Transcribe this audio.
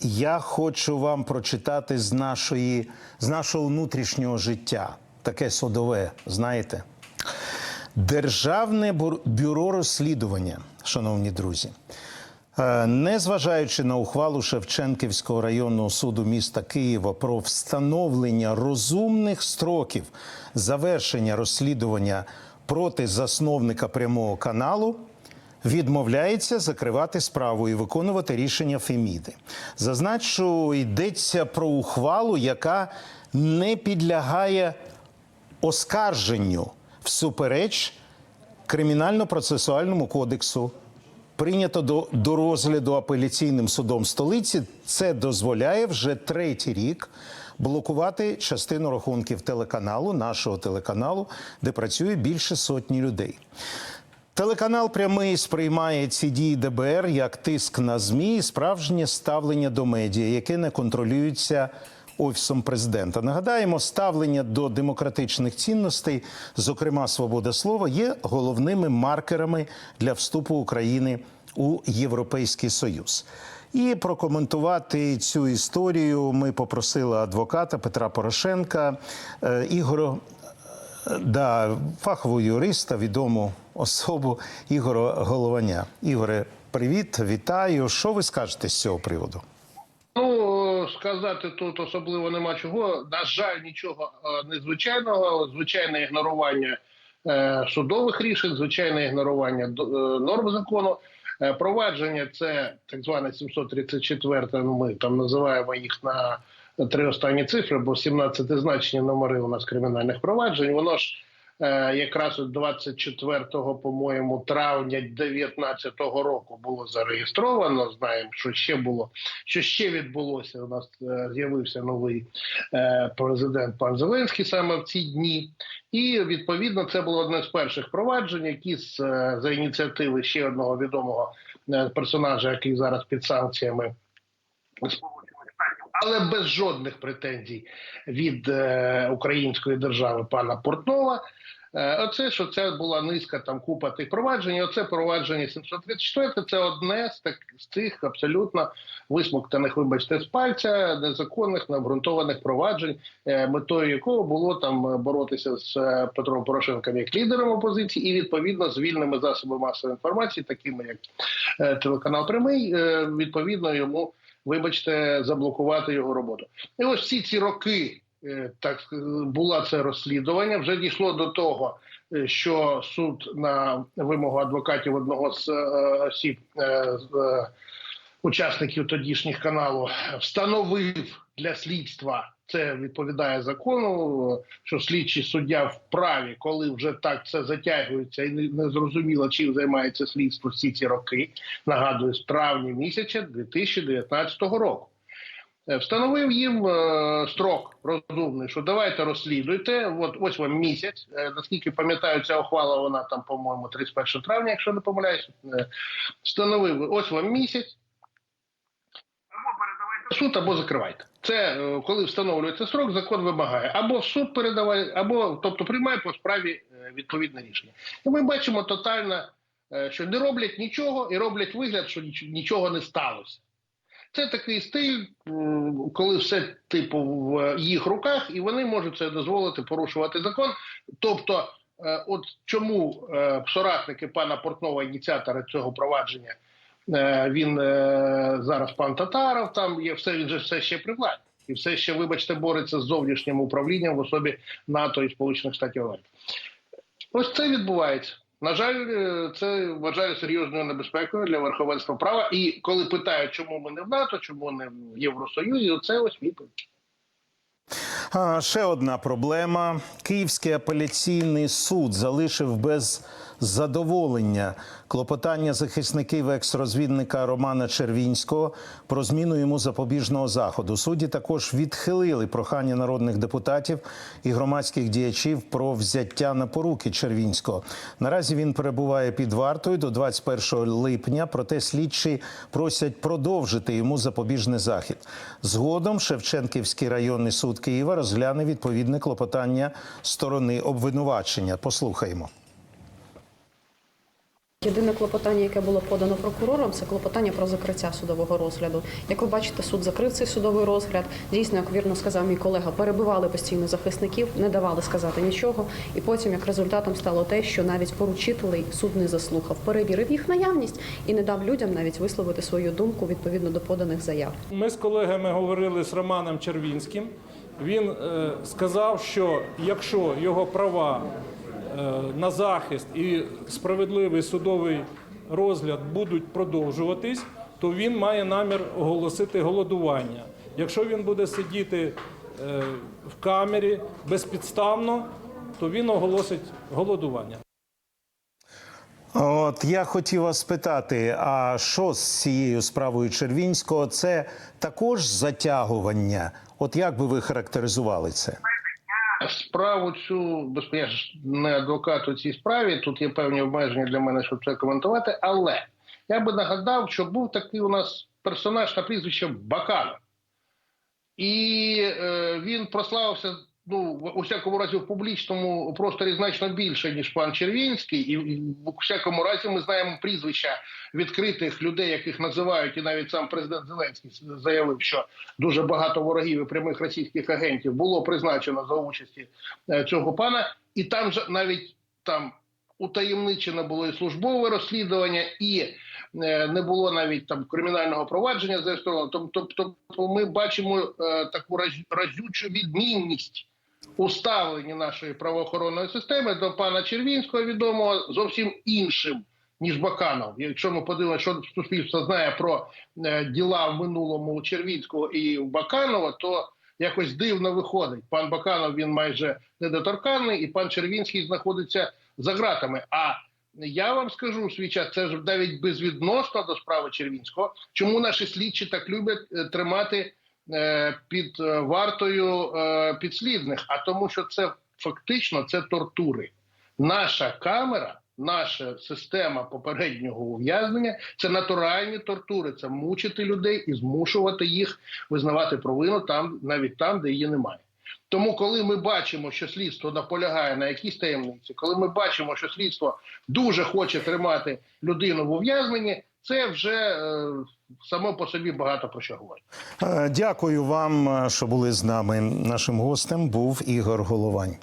я хочу вам прочитати з нашої з нашого внутрішнього життя. Таке судове, знаєте. Державне бюро розслідування, шановні друзі. Е, Незважаючи на ухвалу Шевченківського районного суду міста Києва про встановлення розумних строків завершення розслідування проти засновника прямого каналу, відмовляється закривати справу і виконувати рішення Феміди. Зазначу, йдеться про ухвалу, яка не підлягає оскарженню всупереч Кримінально-процесуальному кодексу. Прийнято до, до розгляду апеляційним судом столиці. Це дозволяє вже третій рік блокувати частину рахунків телеканалу, нашого телеканалу, де працює більше сотні людей. Телеканал прямий сприймає ці дії ДБР як тиск на ЗМІ і справжнє ставлення до медіа, яке не контролюється офісом президента. Нагадаємо, ставлення до демократичних цінностей, зокрема свобода слова, є головними маркерами для вступу України у Європейський Союз. І прокоментувати цю історію ми попросили адвоката Петра Порошенка е, Ігоря Да, фахового юриста, відому особу Ігора Голованя. Ігоре, привіт, вітаю. Що ви скажете з цього приводу? Ну сказати тут особливо нема чого. На жаль, нічого е, незвичайного. Звичайне ігнорування е, судових рішень, звичайне ігнорування е, норм закону. Провадження це так зване 734, ну, Ми там називаємо їх на три останні цифри, бо 17 значні номери у нас кримінальних проваджень. Воно ж е, якраз 24, по-моєму, травня 19-го року було зареєстровано. Знаємо, що ще було що ще відбулося. У нас е, з'явився новий е, президент пан Зеленський саме в ці дні, і відповідно це було одне з перших проваджень, які з за ініціативи ще одного відомого персонажа, який зараз під санкціями. Але без жодних претензій від е, української держави пана Портнова. Е, Оце що це була низка там купа тих проваджень. Оце провадження 734 – Це одне з так з цих абсолютно висмоктаних, вибачте, з пальця незаконних необґрунтованих проваджень, е, метою якого було там боротися з Петром Порошенком як лідером опозиції, і відповідно з вільними засобами масової інформації, такими як телеканал Прямий, відповідно йому. Вибачте, заблокувати його роботу. І ось всі ці роки е, так е, була це розслідування. Вже дійшло до того, е, що суд на вимогу адвокатів одного з осіб учасників тодішніх каналу встановив для слідства. Це відповідає закону, що слідчий суддя вправі, коли вже так це затягується і не- зрозуміло, чим займається слідство всі ці роки. Нагадую, з травня місяця 2019 року. Е, Встановив їм е, строк розумний, що давайте розслідуйте. От ось вам місяць. Е, наскільки пам'ятаю, ця ухвала вона там, по-моєму, 31 травня, якщо не помиляюсь. Встановив ось вам місяць. Суд, або закривайте. Це е, коли встановлюється строк, закон вимагає або суд передавай, або тобто приймає по справі е, відповідне рішення. І ми бачимо тотально, е, що не роблять нічого і роблять вигляд, що нічого не сталося. Це такий стиль, коли все типу в їх руках, і вони можуть це дозволити порушувати закон. Тобто, от чому соратники пана Портнова, ініціатори цього провадження, він е, зараз пан Татаров, там є все, він же все ще при владі. І все ще, вибачте, бореться з зовнішнім управлінням в особі НАТО і Сполучених Штатів Америки. Ось це відбувається. На жаль, е, це вважаю серйозною небезпекою для верховенства права. І коли питають, чому ми не в НАТО, чому не в Євросоюзі, це ось відповідь. Ще одна проблема: Київський апеляційний суд залишив без задоволення клопотання захисників екс-розвідника Романа Червінського про зміну йому запобіжного заходу. Судді також відхилили прохання народних депутатів і громадських діячів про взяття на поруки Червінського. Наразі він перебуває під вартою до 21 липня. Проте слідчі просять продовжити йому запобіжний захід. Згодом Шевченківський районний суд Києва розгляне відповідне клопотання сторони обвинувачення. Послухаємо. Єдине клопотання, яке було подано прокурором, це клопотання про закриття судового розгляду. Як ви бачите, суд закрив цей судовий розгляд. Дійсно, як вірно сказав мій колега, перебивали постійно захисників, не давали сказати нічого. І потім, як результатом, стало те, що навіть поручителей суд не заслухав, перевірив їх наявність і не дав людям навіть висловити свою думку відповідно до поданих заяв. Ми з колегами говорили з Романом Червінським. Він е, сказав, що якщо його права на захист і справедливий судовий розгляд будуть продовжуватись, то він має намір оголосити голодування. Якщо він буде сидіти е, в камері безпідставно, то він оголосить голодування. От я хотів вас спитати: а що з цією справою Червінського? Це також затягування? От як би ви характеризували це? Справу цю я ж не адвокат у цій справі. Тут є певні обмеження для мене, щоб це коментувати. Але я би нагадав, що був такий у нас персонаж на прізвище Бакана, І е, він прославився ну, у всякому разі в публічному просторі значно більше, ніж пан Червінський. І в всякому разі ми знаємо прізвища відкритих людей, яких називають, і навіть сам президент Зеленський заявив, що дуже багато ворогів і прямих російських агентів було призначено за участі е, цього пана, і там же навіть там утаємничено було і службове розслідування, і е, не було навіть там кримінального провадження зареєстровано. Тобто, ми бачимо е, таку раз- разючу відмінність у нашої правоохоронної системи до пана Червінського відомого зовсім іншим. Ніж Баканов, якщо ми подивимося, що суспільство знає про е, діла в минулому Червінського і Баканова, то якось дивно виходить. Пан Баканов він майже недоторканний, і пан Червінський знаходиться за ґратами. А я вам скажу свій час, це ж навіть безвідносно до справи Червінського. Чому наші слідчі так люблять е, тримати під е, вартою е, підслідних? А тому, що це фактично це тортури. Наша камера, наша система попереднього ув'язнення це натуральні тортури. Це мучити людей і змушувати їх визнавати провину там, навіть там, де її немає. Тому, коли ми бачимо, що слідство наполягає на якійсь таємниці, коли ми бачимо, що слідство дуже хоче тримати людину в ув'язненні, це вже е, само по собі багато про що говорить. Е, Дякую вам, е, що були з нами. Нашим гостем був Ігор Головань.